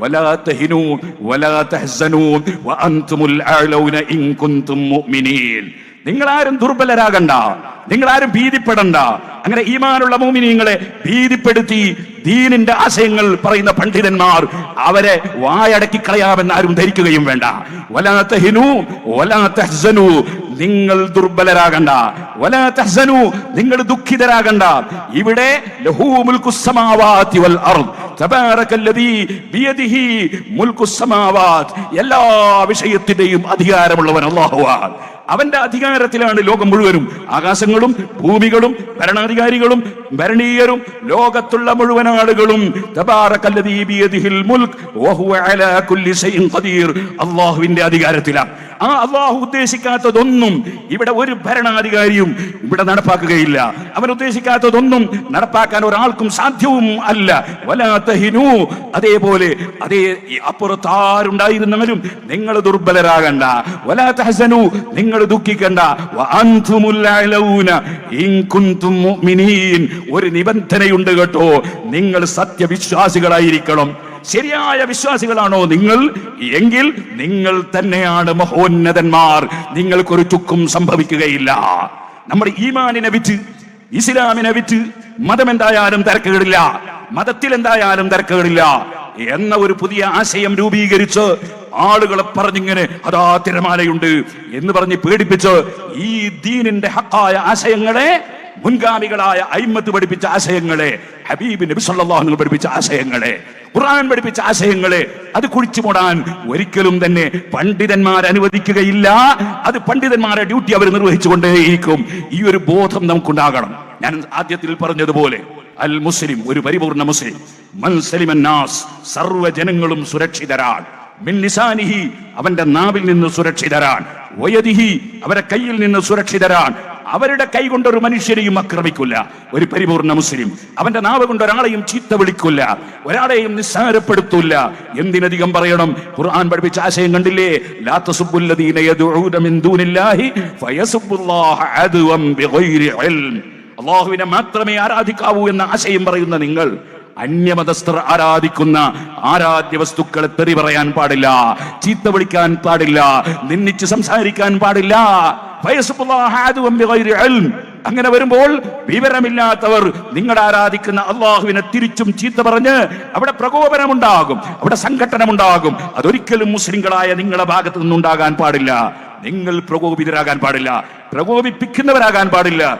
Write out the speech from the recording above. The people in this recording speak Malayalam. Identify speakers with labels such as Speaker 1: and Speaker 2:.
Speaker 1: ولا تهنوا ولا تحزنوا وأنتم الأعلون إن كنتم مؤمنين നിങ്ങൾ ആരും ദുർബലരാകണ്ട നിങ്ങൾ ആരും ഭീതിപ്പെടണ്ട അങ്ങനെ ഈമാനുള്ള മോമിനിയങ്ങളെ ഭീതിപ്പെടുത്തി ദീനിന്റെ ആശയങ്ങൾ പറയുന്ന പണ്ഡിതന്മാർ അവരെ വായടക്കി കളയാമെന്ന് ആരും ധരിക്കുകയും വേണ്ട വലാ തഹിനു വലാ തഹ്സനു നിങ്ങൾ ദുർബലരാകണ്ട വലാ തഹ്സനു നിങ്ങൾ ദുഃഖിതരാകണ്ട ഇവിടെ ലഹൂ മുൽക്കു സമാവാതി വൽ അർദ് എല്ലാ വിഷയത്തിന്റെയും അധികാരമുള്ളവൻ അല്ലാഹുവാണ്. അവന്റെ അധികാരത്തിലാണ് ലോകം മുഴുവനും. ആകാശങ്ങളും ഭൂമികളും ഭരണാധികാരികളും ഭരണീയരും ലോകത്തുള്ള മുഴുവൻ ആളുകളും. അള്ളാഹുവിന്റെ അധികാരത്തിലാണ് ആ അള്ളാഹു ഉദ്ദേശിക്കാത്തതൊന്നും ഇവിടെ ഒരു ഭരണാധികാരിയും ഇവിടെ നടപ്പാക്കുകയില്ല. അവൻ ഉദ്ദേശിക്കാത്തതൊന്നും നടപ്പാക്കാൻ ഒരാൾക്കും സാധ്യവും അല്ല. വലാത്തഹിനു അതേപോലെ അതേ അപ്പുറത്താരുണ്ടായിരുന്നവരും നിങ്ങൾ ദുർബലരാകണ്ട. വലാത്തഹസനു നിങ്ങൾ ദുഃഖിക്കണ്ട. ഒരു നിബന്ധനയുണ്ട് കേട്ടോ. നിങ്ങൾ സത്യവിശ്വാസികളായിരിക്കണം. ശരിയായ വിശ്വാസികളാണോ നിങ്ങൾ? എങ്കിൽ നിങ്ങൾ തന്നെയാണ് മഹോന്നതന്മാർ. നിങ്ങൾക്കൊരു ചുക്കും സംഭവിക്കുകയില്ല. നമ്മുടെ ഈമാനിനെ വിറ്റ് ഇസ്ലാമിനെ വിറ്റ് മതം എന്തായാലും തിരക്കുകളില്ല മതത്തിൽ എന്തായാലും തിരക്കുകളില്ല എന്ന ഒരു പുതിയ ആശയം രൂപീകരിച്ച് ആളുകളെ പറഞ്ഞിങ്ങനെ അതാ തിരമാലയുണ്ട് എന്ന് പറഞ്ഞ് പേടിപ്പിച്ച് ഈ ദീനിന്റെ ഹക്കായ ആശയങ്ങളെ മുൻഗാമികളായ അയിമത്ത് പഠിപ്പിച്ച ആശയങ്ങളെ ഹബീബ് നബി അലൈഹി പഠിപ്പിച്ച ആശയങ്ങളെ ഖുർആൻ പഠിപ്പിച്ച ആശയങ്ങളെ അത് കുഴിച്ചു മൂടാൻ ഒരിക്കലും തന്നെ പണ്ഡിതന്മാർ അനുവദിക്കുകയില്ല. അത് പണ്ഡിതന്മാരുടെ ഡ്യൂട്ടി അവർ നിർവഹിച്ചുകൊണ്ടേയിരിക്കും. ഈ ഒരു ബോധം നമുക്കുണ്ടാകണം. ഞാൻ ആദ്യത്തിൽ പറഞ്ഞതുപോലെ അൽ മുസ്ലിം ഒരു പരിപൂർണ മുസ്ലിം. മൻ സലിമൻ നാസ് സർവ ജനങ്ങളും സുരക്ഷിതരാണ്. അവന്റെ നാവിൽ നിന്ന് സുരക്ഷിതരാൻ. വയതിഹി അവരെ കയ്യിൽ നിന്ന് സുരക്ഷിതരാൻ. അവരുടെ കൈ കൊണ്ട് ഒരു മനുഷ്യരെയും ആക്രമിക്കില്ല. ഒരു പരിപൂർണ മുസ്ലിം. അവന്റെ നാവ് കൊണ്ട് ഒരാളെയും ചീത്ത വിളിക്കില്ല. ഒരാളെയും നിസ്സാരപ്പെടുത്തില്ല. എന്തിനധികം പറയണം? ഖുർആൻ പഠിപ്പിച്ച ആശയം കണ്ടില്ലേ? അള്ളാഹുവിനെ മാത്രമേ ആരാധിക്കാവൂ എന്ന ആശയം പറയുന്ന നിങ്ങൾ അന്യമതസ്ഥർ ആരാധിക്കുന്ന ആരാധ്യ വസ്തുക്കളെ തെറി പറയാൻ പാടില്ല ചീത്ത വിളിക്കാൻ പാടില്ല നിന്നിച്ച് സംസാരിക്കാൻ പാടില്ല. അങ്ങനെ വരുമ്പോൾ വിവരമില്ലാത്തവർ നിങ്ങൾ ആരാധിക്കുന്ന അള്ളാഹുവിനെ തിരിച്ചും ചീത്ത പറഞ്ഞ് അവിടെ പ്രകോപനമുണ്ടാകും അവിടെ സംഘട്ടനമുണ്ടാകും. അതൊരിക്കലും മുസ്ലിങ്ങളായ നിങ്ങളുടെ ഭാഗത്ത് നിന്നുണ്ടാകാൻ പാടില്ല. നിങ്ങൾ പ്രകോപിതരാകാൻ പാടില്ല പ്രകോപിപ്പിക്കുന്നവരാകാൻ പാടില്ല.